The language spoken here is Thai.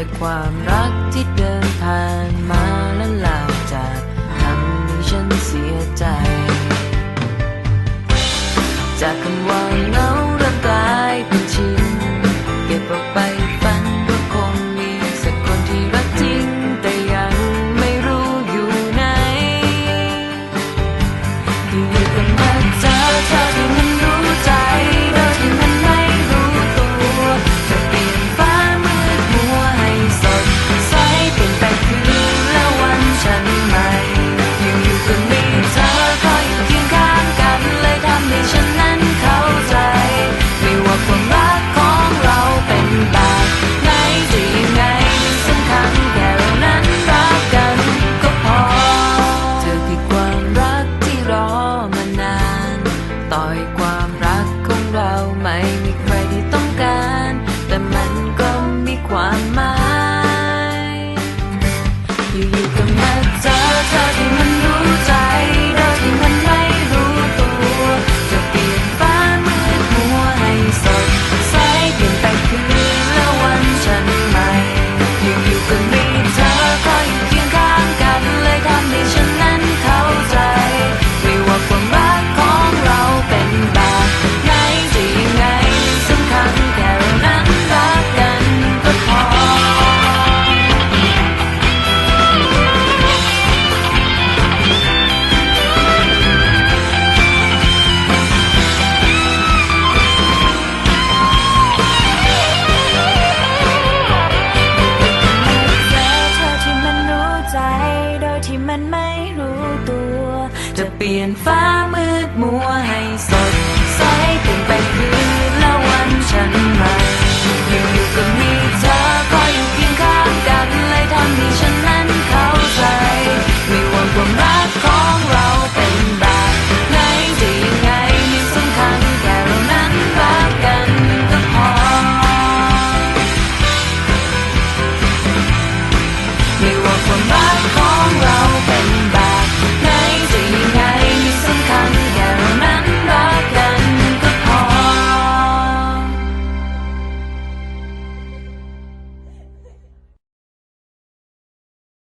แต่ความรักที่เดินผ่านมาแล้วลาจากทำให้ฉันเสียใจ จากคำว่า ที่ต้องการ แต่มันก็มีความหมาย จะเปลี่ยนฟ้ามืดมัวให้สดใสเป็นไปคืนและวันฉันมาอยู่ก็มีเธอคอยอยู่เคียงข้างกันเลยทำให้ฉันนั้นเข้าใจไม่ว่าความรักของเราเป็นแบบไหนจะยังไงไม่สำคัญแค่เรานั้นรักกันก็พอ ไม่ว่าความรักของเราเป็น